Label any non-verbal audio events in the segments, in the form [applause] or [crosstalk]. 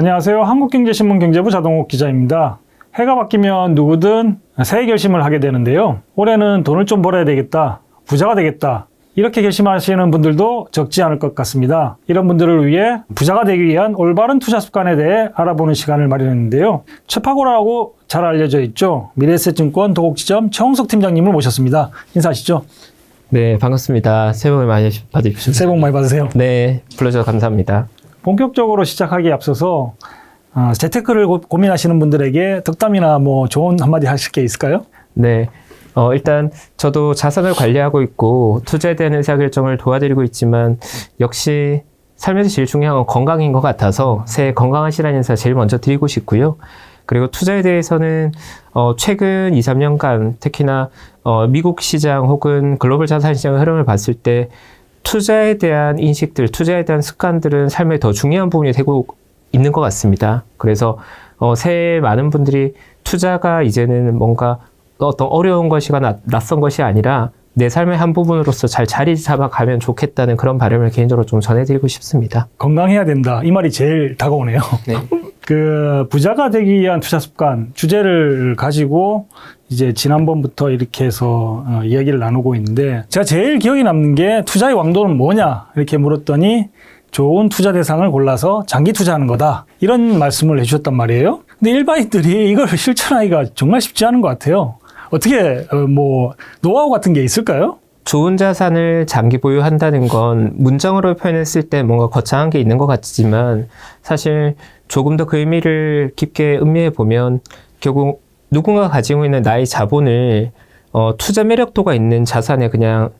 안녕하세요. 한국경제신문 경제부 자동욱 기자입니다. 해가 바뀌면 누구든 새해 결심을 하게 되는데요. 올해는 돈을 좀 벌어야 되겠다. 부자가 되겠다. 이렇게 결심하시는 분들도 적지 않을 것 같습니다. 이런 분들을 위해 부자가 되기 위한 올바른 투자 습관에 대해 알아보는 시간을 마련했는데요. 최파고라고 잘 알려져 있죠. 미래에셋증권 도곡지점 최홍석 팀장님을 모셨습니다. 인사하시죠. 네, 반갑습니다. 새해 복 많이 받으십시오. 새해 복 많이 받으세요. 네, 불러주셔서 감사합니다. 본격적으로 시작하기에 앞서서 어, 재테크를 고, 고민하시는 분들에게 덕담이나 뭐 좋은 한마디 하실 게 있을까요? 네, 어, 일단 저도 자산을 관리하고 있고 투자에 대한 의사결정을 도와드리고 있지만 역시 삶에서 제일 중요한 건 건강인 것 같아서 새해 건강하시라는 인사 제일 먼저 드리고 싶고요. 그리고 투자에 대해서는 어, 최근 2, 3년간 특히나 어, 미국 시장 혹은 글로벌 자산 시장의 흐름을 봤을 때 투자에 대한 인식들, 투자에 대한 습관들은 삶의 더 중요한 부분이 되고 있는 것 같습니다. 그래서 어, 새해 많은 분들이 투자가 이제는 뭔가 어떤 어려운 것이가 나- 낯선 것이 아니라 내 삶의 한 부분으로서 잘 자리 잡아가면 좋겠다는 그런 바람을 개인적으로 좀 전해드리고 싶습니다. 건강해야 된다. 이 말이 제일 다가오네요. [laughs] 네. 그 부자가 되기 위한 투자 습관 주제를 가지고 이제 지난번부터 이렇게 해서 어, 이야기를 나누고 있는데 제가 제일 기억에 남는 게 투자의 왕도는 뭐냐 이렇게 물었더니 좋은 투자 대상을 골라서 장기 투자하는 거다 이런 말씀을 해주셨단 말이에요. 근데 일반인들이 이걸 [laughs] 실천하기가 정말 쉽지 않은 것 같아요. 어떻게 어, 뭐 노하우 같은 게 있을까요? 좋은 자산을 장기 보유한다는 건 문장으로 표현했을 때 뭔가 거창한 게 있는 것 같지만 사실 조금 더 그 의미를 깊게 음미해 보면 결국 누군가 가지고 있는 나의 자본을 어, 투자 매력도가 있는 자산에 그냥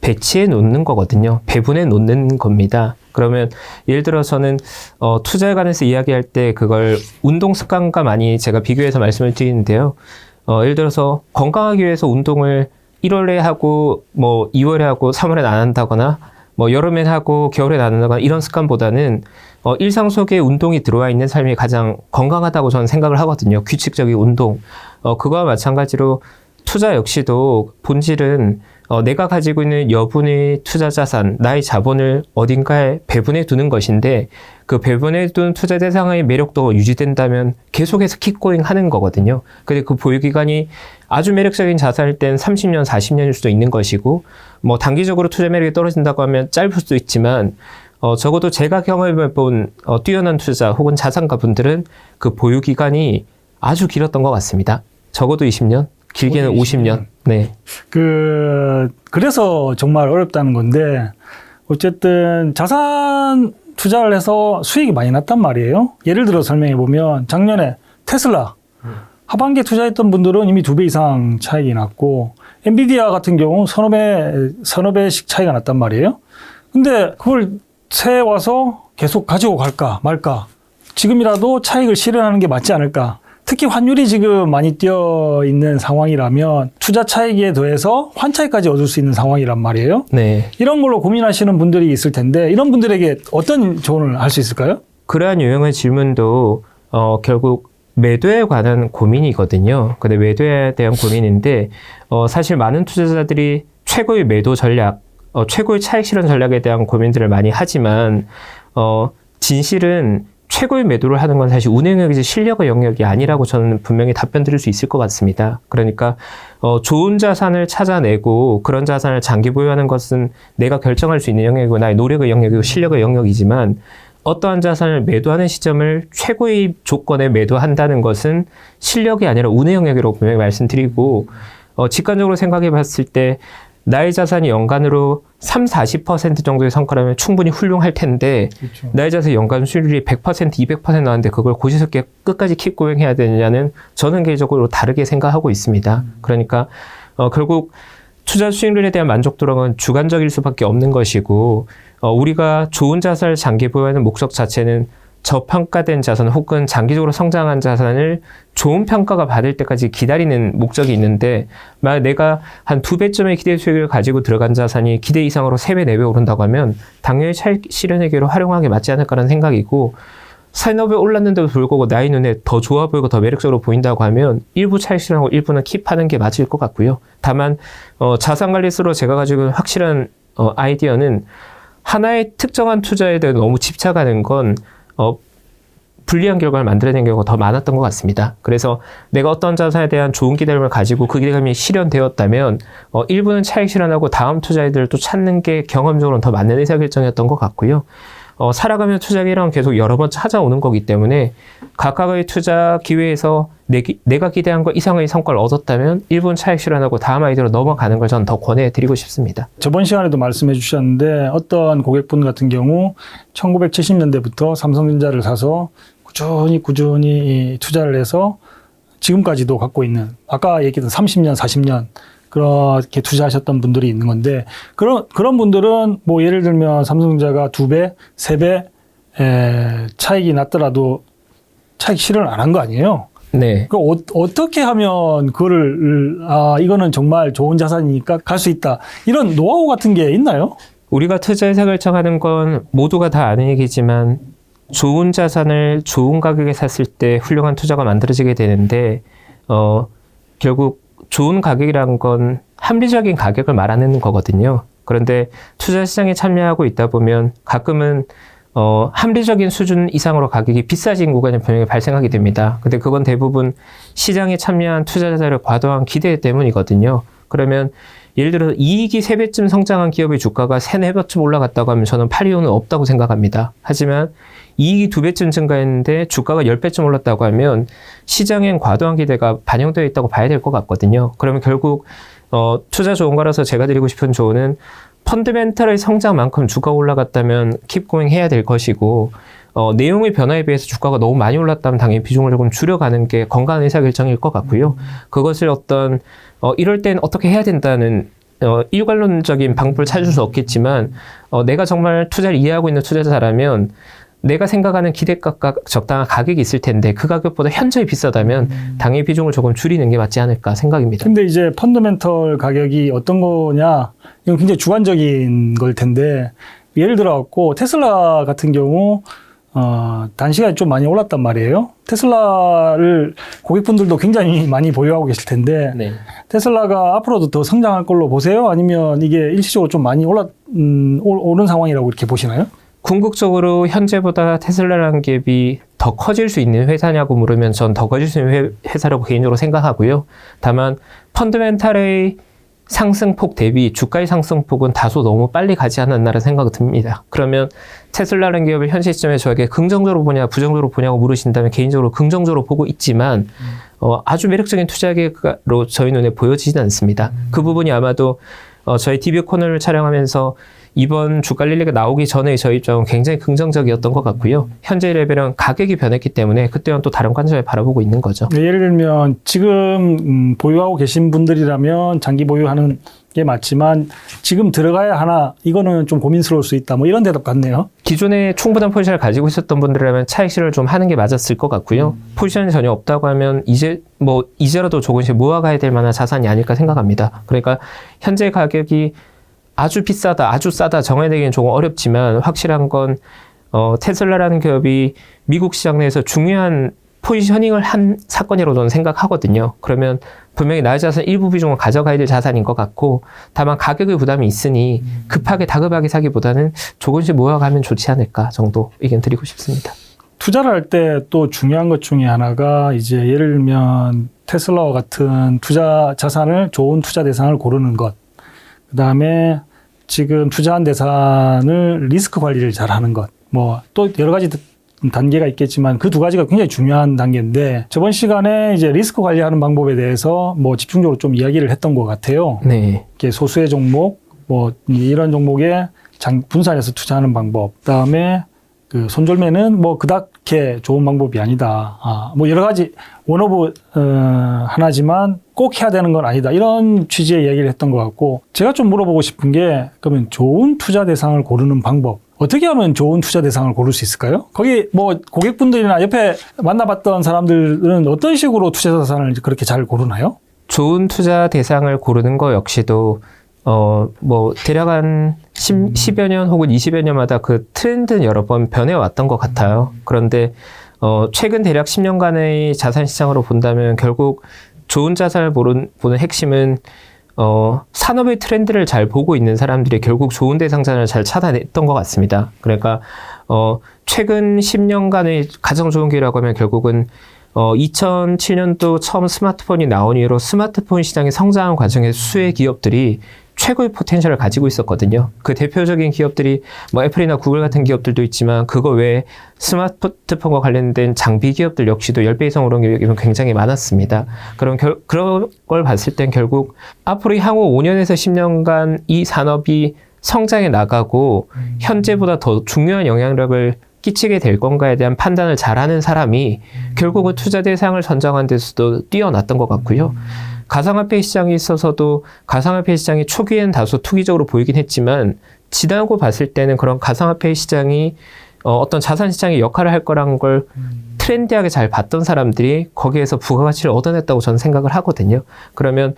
배치해 놓는 거거든요. 배분해 놓는 겁니다. 그러면 예를 들어서는 어, 투자에 관해서 이야기할 때 그걸 운동 습관과 많이 제가 비교해서 말씀을 드리는데요. 어, 예를 들어서 건강하기 위해서 운동을 1월에 하고 뭐 2월에 하고 3월에 안 한다거나 뭐 여름에 하고 겨울에 안 한다거나 이런 습관보다는 어, 일상 속에 운동이 들어와 있는 삶이 가장 건강하다고 저는 생각을 하거든요. 규칙적인 운동. 어, 그거와 마찬가지로 투자 역시도 본질은 어, 내가 가지고 있는 여분의 투자 자산, 나의 자본을 어딘가에 배분해 두는 것인데 그 배분해 둔 투자 대상의 매력도가 유지된다면 계속해서 킥고잉 하는 거거든요. 근데 그 보유 기간이 아주 매력적인 자산일 땐 30년, 40년일 수도 있는 것이고 뭐 단기적으로 투자 매력이 떨어진다고 하면 짧을 수도 있지만 어, 적어도 제가 경험해 본 어, 뛰어난 투자 혹은 자산가 분들은 그 보유 기간이 아주 길었던 것 같습니다. 적어도 20년, 길게는 적어도 50년. 네. 그 그래서 정말 어렵다는 건데 어쨌든 자산 투자를 해서 수익이 많이 났단 말이에요. 예를 들어 설명해 보면 작년에 테슬라 하반기에 투자했던 분들은 이미 두 배 이상 차익이 났고 엔비디아 같은 경우 서너 배 서너 배씩 차이가 났단 말이에요. 근데 그걸 새해 와서 계속 가지고 갈까 말까 지금이라도 차익을 실현하는 게 맞지 않을까. 특히 환율이 지금 많이 뛰어 있는 상황이라면 투자 차익에 더해서 환차익까지 얻을 수 있는 상황이란 말이에요. 네. 이런 걸로 고민하시는 분들이 있을 텐데 이런 분들에게 어떤 조언을 할 수 있을까요? 그러한 유형의 질문도 어, 결국 매도에 관한 고민이거든요. 근데 매도에 대한 고민인데 어, 사실 많은 투자자들이 최고의 매도 전략, 어, 최고의 차익 실현 전략에 대한 고민들을 많이 하지만 어, 진실은 최고의 매도를 하는 건 사실 운의 영역이지 실력의 영역이 아니라고 저는 분명히 답변 드릴 수 있을 것 같습니다. 그러니까 어, 좋은 자산을 찾아내고 그런 자산을 장기 보유하는 것은 내가 결정할 수 있는 영역이고 나의 노력의 영역이고 실력의 영역이지만 어떠한 자산을 매도하는 시점을 최고의 조건에 매도한다는 것은 실력이 아니라 운의 영역이라고 분명히 말씀드리고 어, 직관적으로 생각해 봤을 때 나의 자산이 연간으로 3, 40% 정도의 성과라면 충분히 훌륭할 텐데 그렇죠. 나의 자산 연간 수익률이 100%, 200% 나왔는데 그걸 고지스럽게 끝까지 킥고잉 해야 되느냐는 저는 개인적으로 다르게 생각하고 있습니다. 그러니까 어, 결국 투자 수익률에 대한 만족도랑은 주관적일 수밖에 없는 것이고 어, 우리가 좋은 자산을 장기 보유하는 목적 자체는 저평가된 자산 혹은 장기적으로 성장한 자산을 좋은 평가가 받을 때까지 기다리는 목적이 있는데 만약 내가 한 두 배점의 기대 수익을 가지고 들어간 자산이 기대 이상으로 세 배, 네 배 오른다고 하면 당연히 차익 실현회계로 활용하기 맞지 않을까라는 생각이고 산업에 올랐는데도 불구하고 나의 눈에 더 좋아 보이고 더 매력적으로 보인다고 하면 일부 차익 실현하고 일부는 킵하는 게 맞을 것 같고요. 다만 어, 자산 관리스로 제가 가지고 있는 확실한 어, 아이디어는 하나의 특정한 투자에 대해 너무 집착하는 건 어, 불리한 결과를 만들어낸 경우가 더 많았던 것 같습니다. 그래서 내가 어떤 자산에 대한 좋은 기대감을 가지고 그 기대감이 실현되었다면 어, 일부는 차익 실현하고 다음 투자자들을 또 찾는 게 경험적으로는 더 맞는 의사결정이었던 것 같고요. 어, 살아가면 투자 기회는 계속 여러 번 찾아오는 거기 때문에 각각의 투자 기회에서 내, 기- 내가 기대한 것 이상의 성과를 얻었다면 일부는 차익 실현하고 다음 아이디어로 넘어가는 걸 저는 더 권해드리고 싶습니다. 저번 시간에도 말씀해 주셨는데 어떤 고객분 같은 경우 1970년대부터 삼성전자를 사서 꾸준히 꾸준히 이 투자를 해서 지금까지도 갖고 있는 아까 얘기했던 30년, 40년 그렇게 투자하셨던 분들이 있는 건데 그런 그런 분들은 뭐 예를 들면 삼성전자가 두 배, 세배 차익이 났더라도 차익 실현을 안한 거 아니에요? 네. 그 어, 어떻게 하면 그거를 아 이거는 정말 좋은 자산이니까 갈 수 있다 이런 노하우 같은 게 있나요? 우리가 투자 의사 결정하는 건 모두가 다 아는 얘기지만 좋은 자산을 좋은 가격에 샀을 때 훌륭한 투자가 만들어지게 되는데 어 결국 좋은 가격이란 건 합리적인 가격을 말하는 거거든요. 그런데 투자 시장에 참여하고 있다 보면 가끔은 어, 합리적인 수준 이상으로 가격이 비싸진 구간이 분명히 발생하게 됩니다. 근데 그건 대부분 시장에 참여한 투자자들의 과도한 기대 때문이거든요. 그러면 예를 들어 이익이 세배쯤 성장한 기업의 주가가 세네배쯤 올라갔다고 하면 저는 팔 이유는 없다고 생각합니다. 하지만 이익이 두 배쯤 증가했는데 주가가 열 배쯤 올랐다고 하면 시장엔 과도한 기대가 반영되어 있다고 봐야 될 것 같거든요. 그러면 결국 어, 투자 거라서 제가 드리고 싶은 조언은 펀드멘탈의 성장만큼 주가 올라갔다면 킵고잉 해야 될 것이고 어, 내용의 변화에 비해서 주가가 너무 많이 올랐다면 당연히 비중을 조금 줄여가는 게 건강한 의사결정일 것 같고요. 그것을 어떤 어, 이럴 땐 어떻게 해야 된다는 어, 일관론적인 방법을 찾을 수 없겠지만 어, 내가 정말 투자를 이해하고 있는 투자자라면 내가 생각하는 기대값과 적당한 가격이 있을 텐데 그 가격보다 현저히 비싸다면 당연히 비중을 조금 줄이는 게 맞지 않을까 생각입니다. 근데 이제 펀더멘털 가격이 어떤 거냐 이건 굉장히 주관적인 걸 텐데 예를 들어 갖고 테슬라 같은 경우 어, 단시간에 좀 많이 올랐단 말이에요. 테슬라를 고객분들도 굉장히 [laughs] 많이 보유하고 계실 텐데 네. 테슬라가 앞으로도 더 성장할 걸로 보세요? 아니면 이게 일시적으로 좀 많이 올라 음, 오- 오른 상황이라고 이렇게 보시나요? 궁극적으로 현재보다 테슬라라는 기업이 더 커질 수 있는 회사냐고 물으면 전 더 커질 수 있는 회- 회사라고 개인적으로 생각하고요. 다만 펀드멘탈의 상승폭 대비 주가의 상승폭은 다소 너무 빨리 가지 않았나라는 생각이 듭니다. 그러면 테슬라라는 기업을 현 시점에 저에게 긍정적으로 보냐 부정적으로 보냐고 물으신다면 개인적으로 긍정적으로 보고 있지만 어, 아주 매력적인 투자 계획으로 저희 눈에 보여지지는 않습니다. 그 부분이 아마도 어, 저희 TV 코너를 촬영하면서 이번 주가 릴리가 나오기 전에 저희 입장은 굉장히 긍정적이었던 것 같고요. 현재 레벨은 가격이 변했기 때문에 그때와는 또 다른 관점에 바라보고 있는 거죠. 네, 예를 들면 지금 음, 보유하고 계신 분들이라면 장기 보유하는 게 맞지만 지금 들어가야 하나 이거는 좀 고민스러울 수 있다. 뭐 이런 대답 같네요. 기존에 충분한 포지션을 가지고 있었던 분들이라면 차익 실현을 좀 하는 게 맞았을 것 같고요. 포지션이 전혀 없다고 하면 이제 뭐 이제라도 조금씩 모아가야 될 만한 자산이 아닐까 생각합니다. 그러니까 현재 가격이 아주 비싸다, 아주 싸다 정해내기는 조금 어렵지만 확실한 건 어, 테슬라라는 기업이 미국 시장 내에서 중요한 포지셔닝을 한 사건이라고 저는 생각하거든요. 그러면 분명히 나의 자산 일부 비중을 가져가야 될 자산인 것 같고 다만 가격의 부담이 있으니 급하게 다급하게 사기보다는 조금씩 모아가면 좋지 않을까 정도 의견 드리고 싶습니다. 투자를 할 때 또 중요한 것 중에 하나가 이제 예를 들면 테슬라와 같은 투자 자산을 좋은 투자 대상을 고르는 것. 그다음에 지금 투자한 대산을 리스크 관리를 잘 하는 것. 뭐 또 여러 가지 단계가 있겠지만 그 두 가지가 굉장히 중요한 단계인데 저번 시간에 이제 리스크 관리하는 방법에 대해서 뭐 집중적으로 좀 이야기를 했던 것 같아요. 네. 이렇게 소수의 종목, 뭐 이런 종목에 장, 분산해서 투자하는 방법. 그다음에 그 손절매는 뭐 그닥 게 좋은 방법이 아니다. 아, 뭐 여러 가지 원오브 어, 하나지만 꼭 해야 되는 건 아니다. 이런 취지의 이야기를 했던 것 같고 제가 좀 물어보고 싶은 게 그러면 좋은 투자 대상을 고르는 방법. 어떻게 하면 좋은 투자 대상을 고를 수 있을까요? 거기 뭐 고객분들이나 옆에 만나봤던 사람들은 어떤 식으로 투자 자산을 그렇게 잘 고르나요? 좋은 투자 대상을 고르는 거 역시도 어, 뭐, 대략 한 10, 10 여 년 혹은 20여 년마다 그 트렌드는 여러 번 변해왔던 것 같아요. 그런데, 어, 최근 대략 10년간의 자산 시장으로 본다면 결국 좋은 자산을 보는, 보는 핵심은 어, 산업의 트렌드를 잘 보고 있는 사람들이 결국 좋은 대상자를 잘 찾아냈던 것 같습니다. 그러니까 어, 최근 10년간의 가장 좋은 기회라고 하면 결국은 어, 2007년도 처음 스마트폰이 나온 이후로 스마트폰 시장이 성장한 과정에 수혜 기업들이 최고의 포텐셜을 가지고 있었거든요. 그 대표적인 기업들이 뭐 애플이나 구글 같은 기업들도 있지만 그거 외에 스마트폰과 관련된 장비 기업들 역시도 10배 이상 오른 기업이 굉장히 많았습니다. 그럼 결, 그런 걸 봤을 땐 결국 앞으로 향후 5년에서 10년간 이 산업이 성장해 나가고 현재보다 더 중요한 영향력을 끼치게 될 건가에 대한 판단을 잘하는 사람이 결국은 투자 대상을 선정한 데서도 뛰어났던 것 같고요. 가상화폐 시장에 있어서도 가상화폐 시장이 초기엔 다소 투기적으로 보이긴 했지만 지나고 봤을 때는 그런 가상화폐 시장이 어, 어떤 자산 시장의 역할을 할 거라는 걸 트렌디하게 잘 봤던 사람들이 거기에서 부가가치를 얻어냈다고 저는 생각을 하거든요. 그러면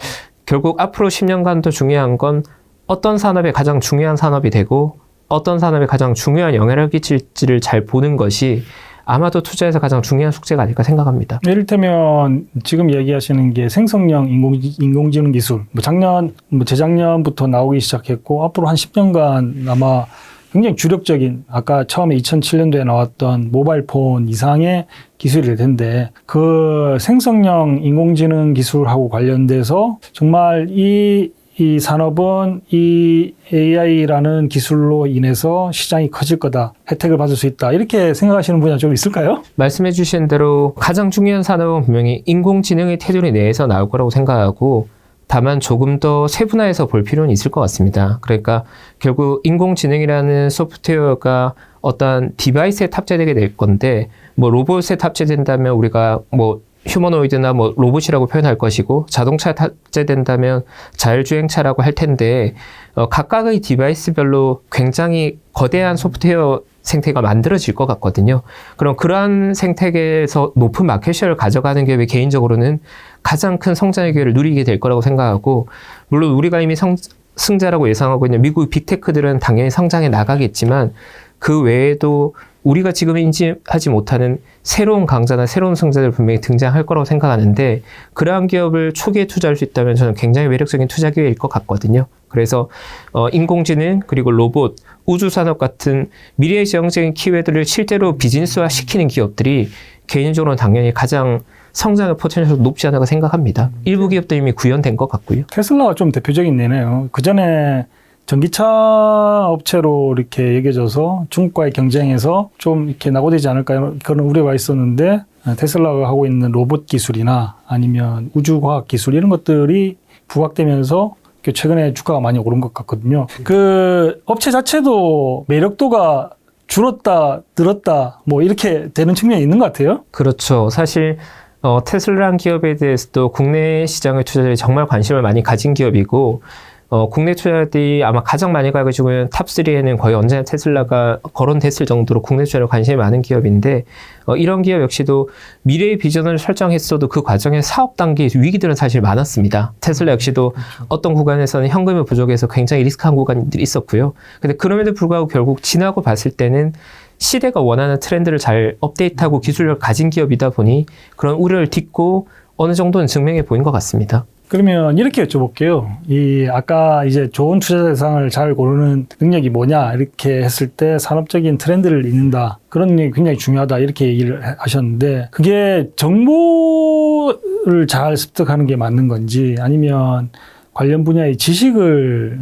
결국 앞으로 10년간 더 중요한 건 어떤 산업이 가장 중요한 산업이 되고 어떤 산업에 가장 중요한 영향을 끼칠지를 잘 보는 것이 아마도 투자에서 가장 중요한 숙제가 아닐까 생각합니다. 이를테면 지금 얘기하시는 게 생성형 인공, 인공 지능 기술. 뭐 작년, 뭐 재작년부터 나오기 시작했고 앞으로 한 10년간 아마 굉장히 주력적인 아까 처음에 2007년도에 나왔던 모바일 폰 이상의 기술이 될 텐데 그 생성형 인공지능 기술하고 관련돼서 정말 이, 이 산업은 이 AI라는 기술로 인해서 시장이 커질 거다. 혜택을 받을 수 있다. 이렇게 생각하시는 분이 좀 있을까요? 말씀해 주신 대로 가장 중요한 산업은 분명히 인공지능의 테두리 내에서 나올 거라고 생각하고 다만 조금 더 세분화해서 볼 필요는 있을 것 같습니다. 그러니까 결국 인공지능이라는 소프트웨어가 어떤 디바이스에 탑재되게 될 건데 뭐 로봇에 탑재된다면 우리가 뭐 휴머노이드나 뭐 로봇이라고 표현할 것이고 자동차에 탑재된다면 자율주행차라고 할 텐데 어, 각각의 디바이스별로 굉장히 거대한 소프트웨어 생태가 만들어질 것 같거든요. 그럼 그러한 생태계에서 높은 마켓시어를 가져가는 기업이 개인적으로는 가장 큰 성장의 기회를 누리게 될 거라고 생각하고 물론 우리가 이미 성, 승자라고 예상하고 있는 미국 빅테크들은 당연히 성장해 나가겠지만 그 외에도 우리가 지금 인지하지 못하는 새로운 강자나 새로운 승자들 분명히 등장할 거라고 생각하는데 그러한 기업을 초기에 투자할 수 있다면 저는 굉장히 매력적인 투자 기회일 것 같거든요. 그래서 어, 인공지능 그리고 로봇, 우주 산업 같은 미래의 지형적인 키워드를 실제로 비즈니스화 시키는 기업들이 개인적으로는 당연히 가장 성장의 포텐셜이 높지 않을까 생각합니다. 일부 기업도 이미 구현된 것 같고요. 테슬라가 좀 대표적인 예네요. 그 전에 전기차 업체로 이렇게 여겨져서 중국과의 경쟁에서 좀 이렇게 낙오되지 않을까 그런 우려가 있었는데 테슬라가 하고 있는 로봇 기술이나 아니면 우주과학 기술 이런 것들이 부각되면서 최근에 주가가 많이 오른 것 같거든요. 그 업체 자체도 매력도가 줄었다, 늘었다, 뭐 이렇게 되는 측면이 있는 것 같아요. 그렇죠. 사실 어, 테슬라란 기업에 대해서도 국내 시장의 투자자들이 정말 관심을 많이 가진 기업이고 어, 국내 투자자들이 아마 가장 많이 가지고 있는 탑3에는 거의 언제나 테슬라가 거론됐을 정도로 국내 투자에 관심이 많은 기업인데 어, 이런 기업 역시도 미래의 비전을 설정했어도 그 과정에 사업 단계 위기들은 사실 많았습니다. 테슬라 역시도 어떤 구간에서는 현금이 부족해서 굉장히 리스크한 구간들이 있었고요. 근데 그럼에도 불구하고 결국 지나고 봤을 때는 시대가 원하는 트렌드를 잘 업데이트하고 기술력을 가진 기업이다 보니 그런 우려를 딛고 어느 정도는 증명해 보인 것 같습니다. 그러면 이렇게 여쭤볼게요. 이 아까 이제 좋은 투자 대상을 잘 고르는 능력이 뭐냐 이렇게 했을 때 산업적인 트렌드를 읽는다 그런 능력이 굉장히 중요하다 이렇게 얘기를 하셨는데 그게 정보를 잘 습득하는 게 맞는 건지 아니면 관련 분야의 지식을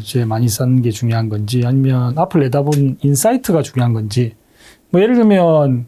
이제 많이 쌓는 게 중요한 건지 아니면 앞을 내다본 인사이트가 중요한 건지 뭐 예를 들면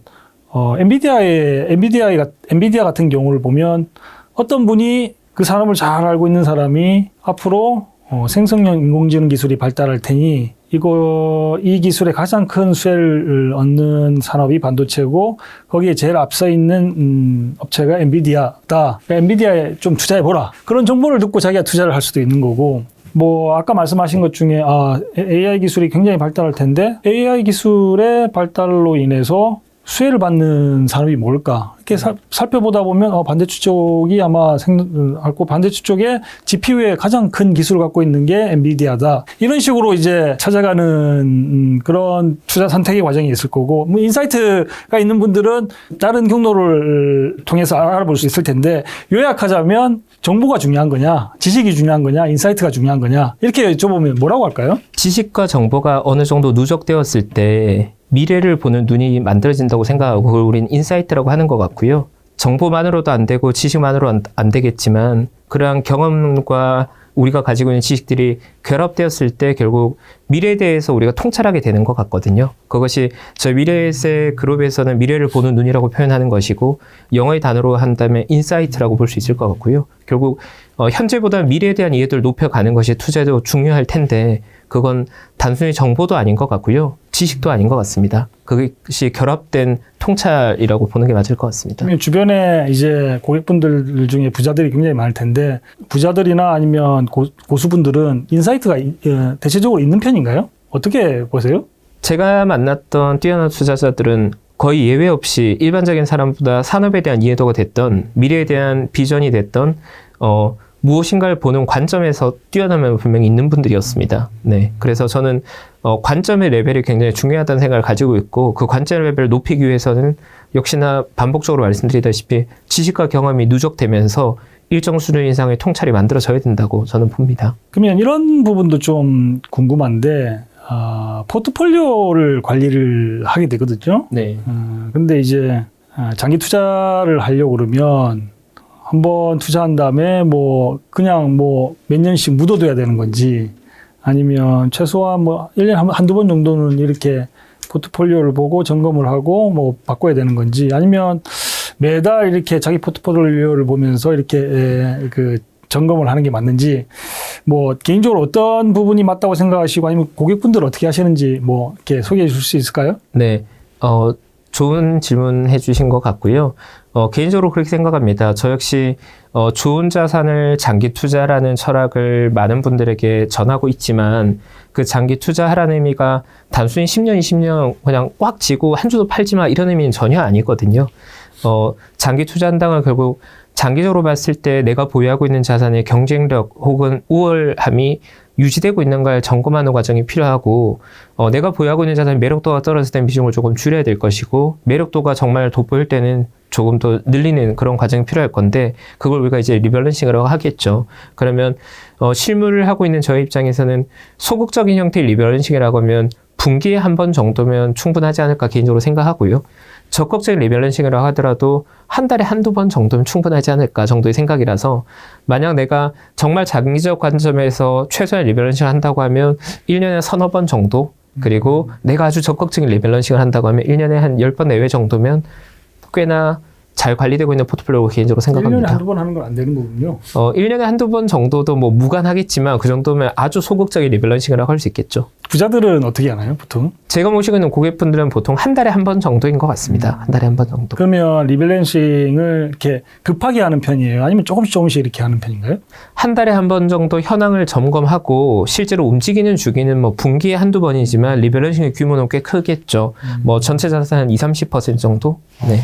어 엔비디아의 엔비디아의 엔비디아 같은 경우를 보면 어떤 분이 그 산업을 잘 알고 있는 사람이 앞으로 어, 생성형 인공지능 기술이 발달할 테니 이거 이 기술의 가장 큰 수혜를 얻는 산업이 반도체고 거기에 제일 앞서 있는 음, 업체가 엔비디아다. 그러니까 엔비디아에 좀 투자해 보라. 그런 정보를 듣고 자기가 투자를 할 수도 있는 거고. 뭐 아까 말씀하신 것 중에 아 AI 기술이 굉장히 발달할 텐데 AI 기술의 발달로 인해서 수혜를 받는 산업이 뭘까? 이렇게 살, 살펴보다 보면 어, 반대쪽 쪽이 아마 생각하고 반대쪽 쪽에 GPU의 가장 큰 기술을 갖고 있는 게 엔비디아다. 이런 식으로 이제 찾아가는 음, 그런 투자 선택의 과정이 있을 거고, 뭐 인사이트가 있는 분들은 다른 경로를 통해서 알아볼 수 있을 텐데 요약하자면 정보가 중요한 거냐, 지식이 중요한 거냐, 인사이트가 중요한 거냐 이렇게 여쭤보면 뭐라고 할까요? 지식과 정보가 어느 정도 누적되었을 때 미래를 보는 눈이 만들어진다고 생각하고 그걸 우린 인사이트라고 하는 것 같고요. 정보만으로도 안 되고 지식만으로 안, 안 되겠지만 그러한 경험과 우리가 가지고 있는 지식들이 결합되었을 때 결국 미래에 대해서 우리가 통찰하게 되는 것 같거든요. 그것이 저 미래의 그룹에서는 미래를 보는 눈이라고 표현하는 것이고 영어의 단어로 한다면 인사이트라고 볼 수 있을 것 같고요. 결국 어, 현재보다 미래에 대한 이해도를 높여가는 것이 투자도 중요할 텐데 그건 단순히 정보도 아닌 것 같고요. 지식도 아닌 것 같습니다. 그것이 결합된 통찰이라고 보는 게 맞을 것 같습니다. 주변에 이제 고객분들 중에 부자들이 굉장히 많을 텐데 부자들이나 아니면 고, 고수분들은 인사이트가 이- 어, 대체적으로 있는 편인가요? 어떻게 보세요? 제가 만났던 뛰어난 투자자들은 거의 예외 없이 일반적인 사람보다 산업에 대한 이해도가 됐던 미래에 대한 비전이 됐던 어 무엇인가를 보는 관점에서 뛰어나면 분명히 있는 분들이었습니다. 네. 그래서 저는 어, 관점의 레벨이 굉장히 중요하다는 생각을 가지고 있고 그 관점 레벨을 높이기 위해서는 역시나 반복적으로 말씀드리다시피 지식과 경험이 누적되면서 일정 수준 이상의 통찰이 만들어져야 된다고 저는 봅니다. 그러면 이런 부분도 좀 궁금한데 아, 포트폴리오를 관리를 하게 되거든요. 네. 어, 근데 이제 아, 장기 투자를 하려고 그러면 한번 투자한 다음에 뭐 그냥 뭐 몇 년씩 묻어둬야 되는 건지 아니면 최소한 뭐 1년에 한, 한두 번 정도는 이렇게 포트폴리오를 보고 점검을 하고 뭐 바꿔야 되는 건지 아니면 매달 이렇게 자기 포트폴리오를 보면서 이렇게 에, 그 점검을 하는 게 맞는지 뭐 개인적으로 어떤 부분이 맞다고 생각하시고 아니면 고객분들 어떻게 하시는지 뭐 이렇게 소개해 줄 수 있을까요? 네, 어, 좋은 질문 해 주신 것 같고요. 어, 개인적으로 그렇게 생각합니다. 저 역시 어, 좋은 자산을 장기 투자라는 철학을 많은 분들에게 전하고 있지만 그 장기 투자하라는 의미가 단순히 10년, 20년 그냥 꽉 쥐고 한 주도 팔지 마 이런 의미는 전혀 아니거든요. 어, 장기 투자한다는 건 결국 장기적으로 봤을 때 내가 보유하고 있는 자산의 경쟁력 혹은 우월함이 유지되고 있는가를 점검하는 과정이 필요하고 어, 내가 보유하고 있는 자산의 매력도가 떨어졌을 때 비중을 조금 줄여야 될 것이고 매력도가 정말 돋보일 때는 조금 더 늘리는 그런 과정이 필요할 건데 그걸 우리가 이제 리밸런싱이라고 하겠죠. 그러면 어, 실무를 하고 있는 저희 입장에서는 소극적인 형태의 리밸런싱이라고 하면 분기에 한 번 정도면 충분하지 않을까 개인적으로 생각하고요. 적극적인 리밸런싱이라고 하더라도 한 달에 한두 번 정도면 충분하지 않을까 정도의 생각이라서 만약 내가 정말 장기적 관점에서 최소한 리밸런싱을 한다고 하면 1년에 서너 번 정도 그리고 내가 아주 적극적인 리밸런싱을 한다고 하면 1년에 한 10번 내외 정도면 꽤나 잘 관리되고 있는 포트폴리오고 개인적으로 1년에 생각합니다. 한두 번 하는 건 안 되는 거군요. 어, 1년에 한두 번 정도도 뭐 무관하겠지만 그 정도면 아주 소극적인 리밸런싱이라고 할 수 있겠죠. 부자들은 어떻게 하나요, 보통? 제가 모시고 있는 고객분들은 보통 한 달에 한 번 정도인 것 같습니다. 한 달에 한 번 정도. 그러면 리밸런싱을 이렇게 급하게 하는 편이에요? 아니면 조금씩 조금씩 이렇게 하는 편인가요? 한 달에 한 번 정도 현황을 점검하고 실제로 움직이는 주기는 뭐 분기에 한두 번이지만 리밸런싱의 규모는 꽤 크겠죠. 뭐 전체 자산 한 20, 30% 정도? 네.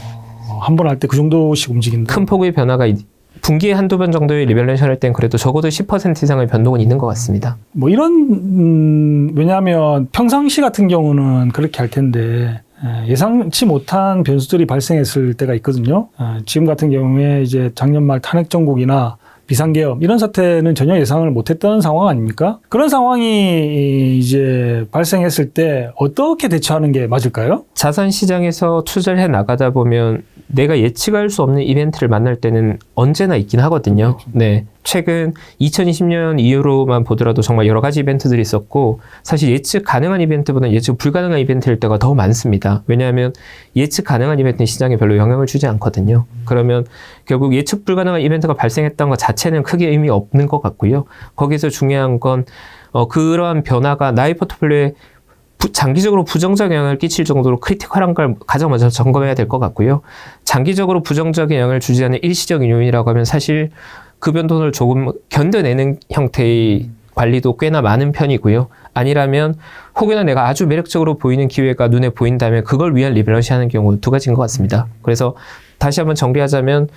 한 번 할 때 그 정도씩 움직인다. 큰 폭의 변화가 있- 분기에 한두 번 정도의 리밸런싱 할땐 그래도 적어도 10% 이상의 변동은 있는 것 같습니다. 뭐 이런 음, 왜냐하면 평상시 같은 경우는 그렇게 할 텐데 에, 예상치 못한 변수들이 발생했을 때가 있거든요. 아, 지금 같은 경우에 이제 작년 말 탄핵 정국이나 비상계엄 이런 사태는 전혀 예상을 못했던 상황 아닙니까? 그런 상황이 이제 발생했을 때 어떻게 대처하는 게 맞을까요? 자산 시장에서 투자를 해 나가다 보면 내가 예측할 수 없는 이벤트를 만날 때는 언제나 있긴 하거든요. 네. 최근 2020년 이후로만 보더라도 정말 여러 가지 이벤트들이 있었고 사실 예측 가능한 이벤트보다는 예측 불가능한 이벤트일 때가 더 많습니다. 왜냐하면 예측 가능한 이벤트는 시장에 별로 영향을 주지 않거든요. 그러면 결국 예측 불가능한 이벤트가 발생했던 것 자체는 크게 의미 없는 것 같고요. 거기서 중요한 건 어, 그러한 변화가 나의 포트폴리오에 부- 장기적으로 부정적 영향을 끼칠 정도로 크리티컬한 걸 가장 먼저 점검해야 될 것 같고요. 장기적으로 부정적인 영향을 주지 않는 일시적인 요인이라고 하면 사실 그 변동을 조금 견뎌내는 형태의 관리도 꽤나 많은 편이고요. 아니라면 혹여나 내가 아주 매력적으로 보이는 기회가 눈에 보인다면 그걸 위한 리밸런시 하는 경우 두 가지인 것 같습니다. 그래서 다시 한번 정리하자면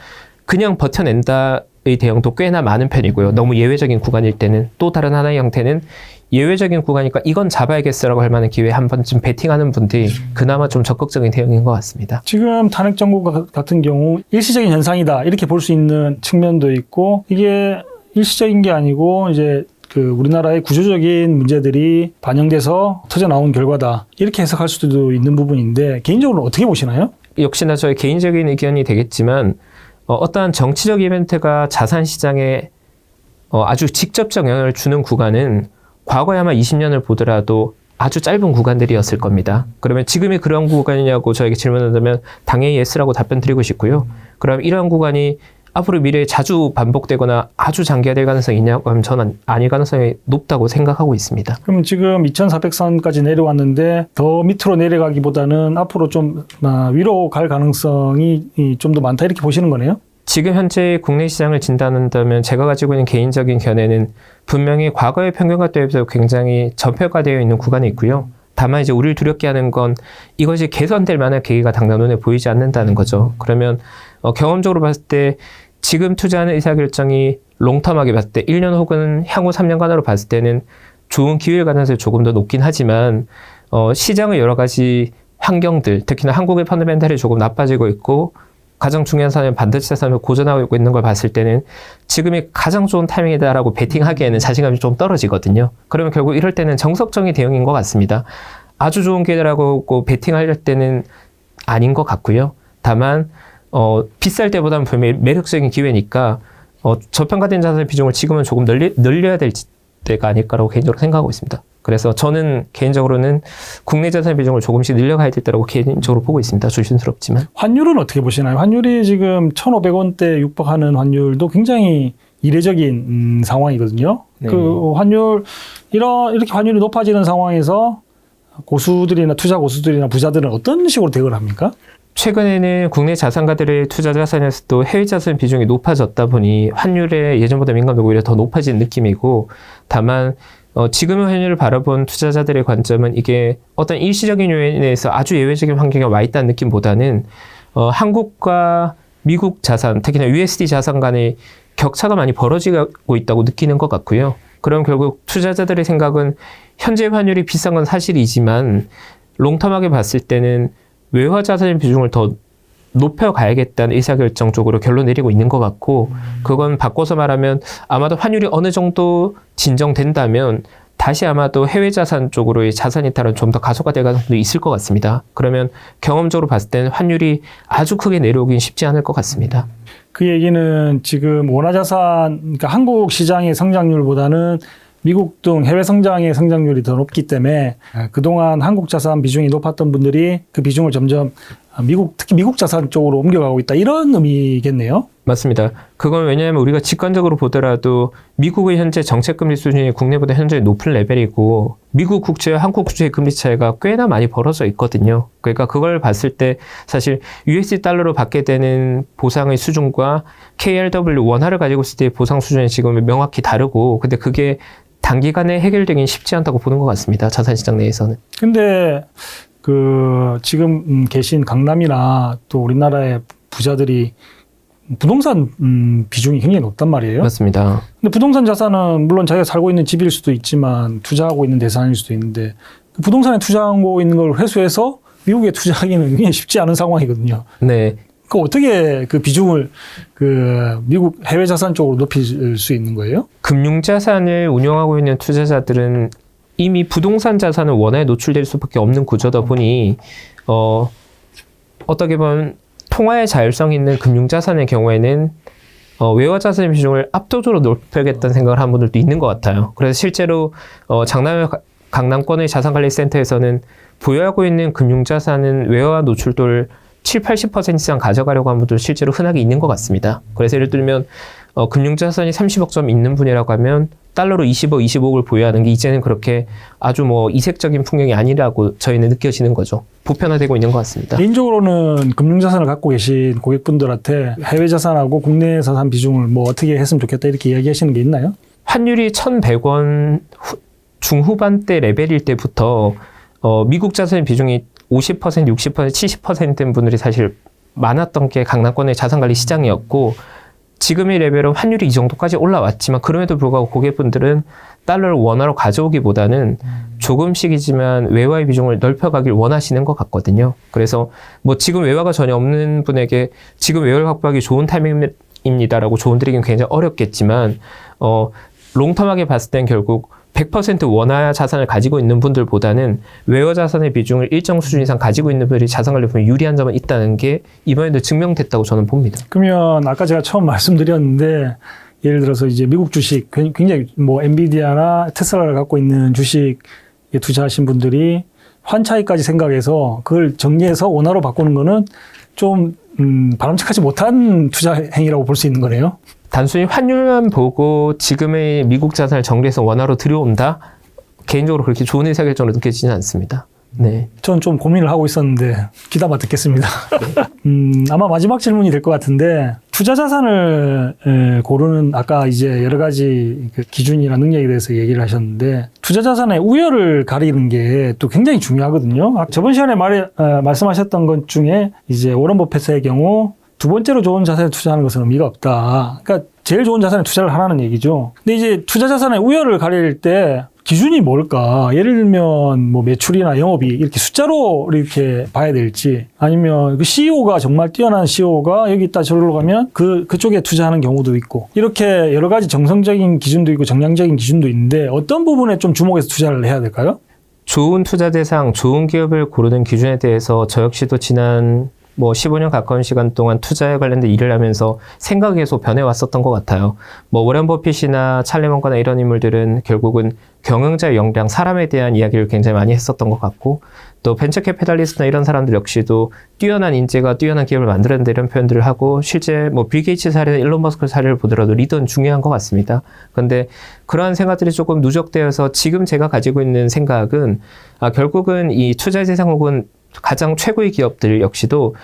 그냥 버텨낸다 의 대형도 꽤나 많은 편이고요. 너무 예외적인 구간일 때는 또 다른 하나의 형태는 예외적인 구간이니까 이건 잡아야겠어라고 할 만한 기회에 한 번쯤 베팅하는 분들이 그나마 좀 적극적인 대응인 것 같습니다. 지금 탄핵 정부 같은 경우 일시적인 현상이다 이렇게 볼 수 있는 측면도 있고 이게 일시적인 게 아니고 이제 그 우리나라의 구조적인 문제들이 반영돼서 터져 나온 결과다 이렇게 해석할 수도 있는 부분인데 개인적으로 어떻게 보시나요? 역시나 저의 개인적인 의견이 되겠지만 어, 어떠한 정치적 이벤트가 자산 시장에 어, 아주 직접적 영향을 주는 구간은 과거에 아마 20년을 보더라도 아주 짧은 구간들이었을 겁니다. 그러면 지금이 그런 구간이냐고 저에게 질문한다면 당연히 예스라고 답변 드리고 싶고요. 그럼 이러한 구간이 앞으로 미래에 자주 반복되거나 아주 장기화될 가능성이 있냐고 하면 저는 아닐 가능성이 높다고 생각하고 있습니다. 그럼 지금 2,400선까지 내려왔는데 더 밑으로 내려가기보다는 앞으로 좀 아, 위로 갈 가능성이 좀 더 많다 이렇게 보시는 거네요? 지금 현재 국내 시장을 진단한다면 제가 가지고 있는 개인적인 견해는 분명히 과거의 평균과 비해서 굉장히 저평가되어 있는 구간이 있고요. 다만 이제 우리를 두렵게 하는 건 이것이 개선될 만한 계기가 당장 눈에 보이지 않는다는 거죠. 그러면 어, 경험적으로 봤을 때 지금 투자하는 의사결정이 롱텀하게 봤을 때 1년 혹은 향후 3년간으로 봤을 때는 좋은 기회일 가능성이 조금 더 높긴 하지만 어, 시장의 여러 가지 환경들, 특히나 한국의 펀드멘탈이 조금 나빠지고 있고 가장 중요한 사람은 반도체 자산을 고전하고 있는 걸 봤을 때는 지금이 가장 좋은 타이밍이다라고 베팅하기에는 자신감이 좀 떨어지거든요. 그러면 결국 이럴 때는 정석적인 대응인 것 같습니다. 아주 좋은 기회라고 베팅할 때는 아닌 것 같고요. 다만 어, 비쌀 때보다는 분명히 매력적인 기회니까 어, 저평가된 자산의 비중을 지금은 조금 늘리, 늘려야 될 때가 아닐까라고 개인적으로 생각하고 있습니다. 그래서 저는 개인적으로는 국내 자산 비중을 조금씩 늘려가야 될 때라고 개인적으로 보고 있습니다. 조심스럽지만. 환율은 어떻게 보시나요? 환율이 지금 1,500원대 육박하는 환율도 굉장히 이례적인 음, 상황이거든요. 네. 그 환율 이런 이렇게 환율이 높아지는 상황에서 고수들이나 투자 고수들이나 부자들은 어떤 식으로 대응을 합니까? 최근에는 국내 자산가들의 투자 자산에서도 해외 자산 비중이 높아졌다 보니 환율에 예전보다 민감도가 오히려 더 높아진 느낌이고 다만 어, 지금의 환율을 바라본 투자자들의 관점은 이게 어떤 일시적인 요인에서 아주 예외적인 환경에 와 있다는 느낌보다는 어, 한국과 미국 자산, 특히나 USD 자산 간의 격차가 많이 벌어지고 있다고 느끼는 것 같고요. 그럼 결국 투자자들의 생각은 현재 환율이 비싼 건 사실이지만 롱텀하게 봤을 때는 외화 자산의 비중을 더 높여가야겠다는 의사결정 쪽으로 결론 내리고 있는 것 같고 그건 바꿔서 말하면 아마도 환율이 어느 정도 진정된다면 다시 아마도 해외 자산 쪽으로의 자산 이탈은 좀 더 가속화 될 가능성도 있을 것 같습니다. 그러면 경험적으로 봤을 때는 환율이 아주 크게 내려오긴 쉽지 않을 것 같습니다. 그 얘기는 지금 원화 자산, 그러니까 한국 시장의 성장률보다는 미국 등 해외 성장의 성장률이 더 높기 때문에 그동안 한국 자산 비중이 높았던 분들이 그 비중을 점점 미국, 특히 미국 자산 쪽으로 옮겨가고 있다. 이런 의미겠네요. 맞습니다. 그건 왜냐하면 우리가 직관적으로 보더라도 미국의 현재 정책금리 수준이 국내보다 현재 높은 레벨이고 미국 국채와 한국 국채의 금리 차이가 꽤나 많이 벌어져 있거든요. 그러니까 그걸 봤을 때 사실 USD 달러로 받게 되는 보상의 수준과 KRW 원화를 가지고 있을 때의 보상 수준이 지금 명확히 다르고 근데 그게 단기간에 해결되긴 쉽지 않다고 보는 것 같습니다. 자산 시장 내에서는. 근데 그 지금 음, 계신 강남이나 또 우리나라의 부자들이 부동산 음, 비중이 굉장히 높단 말이에요. 맞습니다. 근데 부동산 자산은 물론 자기가 살고 있는 집일 수도 있지만 투자하고 있는 대산일 수도 있는데 그 부동산에 투자하고 있는 걸 회수해서 미국에 [laughs] 투자하기는 굉장히 쉽지 않은 상황이거든요. 네. 그 어떻게 그 비중을 그 미국 해외 자산 쪽으로 높일 수 있는 거예요? 금융 자산을 운영하고 있는 투자자들은 이미 부동산 자산은 원화에 노출될 수밖에 없는 구조다 보니 어 어떻게 보면 통화의 자율성 있는 금융 자산의 경우에는 어, 외화 자산의 비중을 압도적으로 높여야겠다는 생각을 한 분들도 있는 것 같아요. 그래서 실제로 어, 장남 강남권의 자산관리센터에서는 보유하고 있는 금융자산은 외화 노출도를 7, 80% 이상 가져가려고 하는 분들 실제로 흔하게 있는 것 같습니다. 그래서 예를 들면 어, 금융자 산이 30억 점 있는 분이라고 하면 달러로 20억, 25억을 보유하는 게 이제는 그렇게 아주 뭐 이색적인 풍경이 아니라고 저희는 느껴지는 거죠. 보편화되고 있는 것 같습니다. 개인적으로는 금융자산을 갖고 계신 고객분들한테 해외 자산하고 국내 자산 비중을 뭐 어떻게 했으면 좋겠다 이렇게 이야기하시는 게 있나요? 환율이 1,100원 후- 중후반대 레벨일 때부터 어, 미국 자산의 비중이 50%, 60%, 70%된 분들이 사실 많았던 게 강남권의 자산관리 시장이었고 지금의 레벨은 환율이 이 정도까지 올라왔지만 그럼에도 불구하고 고객분들은 달러를 원화로 가져오기보다는 조금씩이지만 외화의 비중을 넓혀가길 원하시는 것 같거든요. 그래서 뭐 지금 외화가 전혀 없는 분에게 지금 외화를 확보하기 좋은 타이밍입니다라고 조언드리긴 굉장히 어렵겠지만 어 롱텀하게 봤을 땐 결국 100% 원화 자산을 가지고 있는 분들보다는 외화 자산의 비중을 일정 수준 이상 가지고 있는 분들이 자산 관리 보면 유리한 점은 있다는 게 이번에도 증명됐다고 저는 봅니다. 그러면 아까 제가 처음 [laughs] 말씀드렸는데 예를 들어서 이제 미국 주식 굉- 굉장히 뭐 엔비디아나 테슬라를 갖고 있는 주식에 투자하신 분들이 환차익까지 생각해서 그걸 정리해서 원화로 바꾸는 거는 좀 음, 바람직하지 못한 투자 행위라고 볼 수 있는 거네요. 단순히 환율만 보고 지금의 미국 자산을 정리해서 원화로 들여온다? 개인적으로 그렇게 좋은 의사결정으로 느껴지지는 않습니다. 네. 전 좀 고민을 하고 있었는데 귀담아 듣겠습니다. [laughs] 음, 아마 마지막 질문이 될 것 같은데 투자 자산을 에, 고르는 아까 이제 여러 가지 그 기준이나 능력에 대해서 얘기를 하셨는데 투자 자산의 우열을 가리는 게 또 굉장히 중요하거든요. 아, 저번 시간에 말해, 어, 말씀하셨던 것 중에 이제 오런 버핏의 경우 두 번째로 좋은 자산에 투자하는 것은 의미가 없다. 그러니까 제일 좋은 자산에 투자를 하라는 얘기죠. 근데 이제 투자 자산의 우열을 가릴 때 기준이 뭘까? 예를 들면 뭐 매출이나 영업이 이렇게 숫자로 이렇게 봐야 될지 아니면 그 CEO가 정말 뛰어난 CEO가 여기 있다 저기로 가면 그 그쪽에 투자하는 경우도 있고 이렇게 여러 가지 정성적인 기준도 있고 정량적인 기준도 있는데 어떤 부분에 좀 주목해서 투자를 해야 될까요? 좋은 투자 대상, 좋은 기업을 고르는 기준에 대해서 저 역시도 지난 뭐 15년 가까운 시간 동안 투자에 관련된 일을 하면서 생각이 계속 변해왔었던 것 같아요. 뭐 워렌 버핏이나 찰리 먼거나 이런 인물들은 결국은 경영자의 역량, 사람에 대한 이야기를 굉장히 많이 했었던 것 같고 또 벤처 캐피탈리스트나 이런 사람들 역시도 뛰어난 인재가 뛰어난 기업을 만들어낸다 이런 표현들을 하고 실제 뭐 빌 게이츠 사례나 일론 머스크 사례를 보더라도 리더는 중요한 것 같습니다. 그런데 그러한 생각들이 조금 누적되어서 지금 제가 가지고 있는 생각은 아, 결국은 이 투자 대상 혹은 가장 최고의 기업들 역시도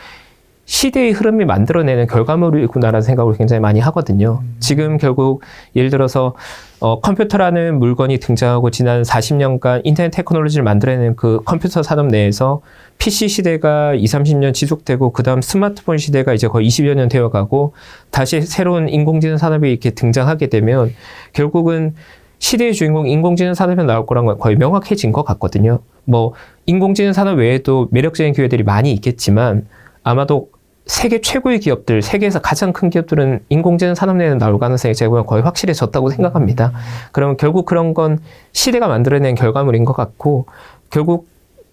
시대의 흐름이 만들어내는 결과물이구나라는 생각을 굉장히 많이 하거든요. 지금 결국 예를 들어서 어, 컴퓨터라는 물건이 등장하고 지난 40년간 인터넷 테크놀로지를 만들어내는 그 컴퓨터 산업 내에서 PC 시대가 2, 30년 지속되고 그다음 스마트폰 시대가 이제 거의 20여 년 되어가고 다시 새로운 인공지능 산업이 이렇게 등장하게 되면 결국은 시대의 주인공 인공지능 산업이 나올 거란 건 거의 명확해진 것 같거든요. 뭐 인공지능 산업 외에도 매력적인 기회들이 많이 있겠지만 아마도 세계 최고의 기업들, 세계에서 가장 큰 기업들은 인공지능 산업 내에 나올 가능성이 제가 보면 거의 확실해졌다고 생각합니다. 그러면 결국 그런 건 시대가 만들어낸 결과물인 것 같고 결국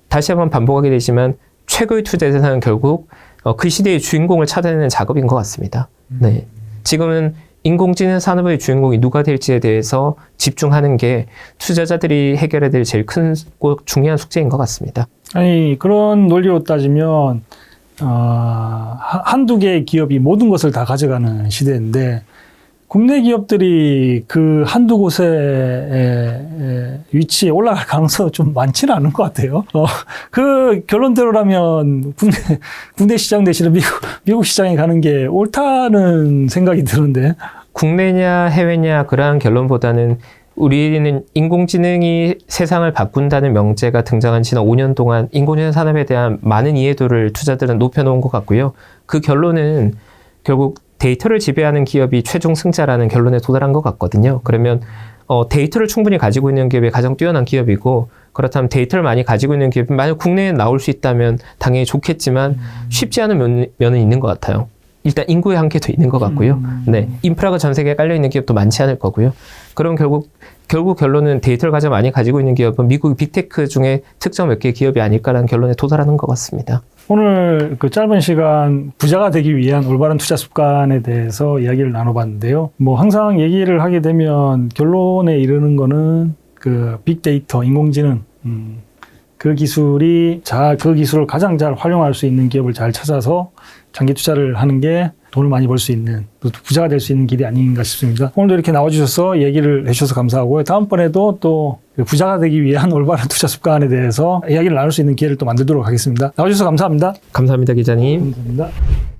다시 한번 반복하게 되지만 최고의 투자 대상은 결국 어, 그 시대의 주인공을 찾아내는 작업인 것 같습니다. 네. 지금은 인공지능 산업의 주인공이 누가 될지에 대해서 집중하는 게 투자자들이 해결해야 될 제일 큰고 중요한 숙제인 것 같습니다. 아니 그런 논리로 따지면 어, 한- 한두 개의 기업이 모든 것을 다 가져가는 시대인데 국내 기업들이 그 한두 곳의 에, 에, 위치에 올라갈 [laughs] 가능성은 좀 많지는 않은 것 같아요. 어, 그 결론대로라면 국내, 국내 시장 대신에 미국, 미국 시장에 가는 게 옳다는 생각이 드는데. 국내냐 해외냐 그러한 결론보다는 우리는 인공지능이 세상을 바꾼다는 명제가 등장한 지난 5년 동안 인공지능 산업에 대한 많은 이해도를 투자들은 높여놓은 것 같고요. 그 결론은 결국 데이터를 지배하는 기업이 최종 승자라는 결론에 도달한 것 같거든요. 그러면 어, 데이터를 충분히 가지고 있는 기업이 가장 뛰어난 기업이고 그렇다면 데이터를 많이 가지고 있는 기업이 만약 국내에 나올 수 있다면 당연히 좋겠지만 쉽지 않은 면, 면은 있는 것 같아요. 일단 인구의 한계도 있는 것 같고요. 네, 인프라가 전 세계에 깔려 있는 기업도 많지 않을 거고요. 그럼 결국 결국 결론은 데이터를 가장 많이 가지고 있는 기업은 미국 빅테크 중에 특정 몇 개의 기업이 아닐까라는 결론에 도달하는 것 같습니다. 오늘 그 짧은 시간 부자가 되기 위한 올바른 투자 습관에 대해서 이야기를 나눠봤는데요. 뭐 항상 얘기를 하게 되면 결론에 이르는 거는 그 빅데이터, 인공지능, 음, 그 기술이 잘, 그 기술을 가장 잘 활용할 수 있는 기업을 잘 찾아서 장기 투자를 하는 게 돈을 많이 벌 수 있는 또 부자가 될 수 있는 길이 아닌가 싶습니다. 오늘도 이렇게 나와주셔서 얘기를 해주셔서 감사하고요. 다음번에도 또그 부자가 되기 위한 [laughs] 올바른 투자 습관에 대해서 이야기를 나눌 수 있는 기회를 또 만들도록 하겠습니다. 나와주셔서 감사합니다. 감사합니다, 기자님. 감사합니다.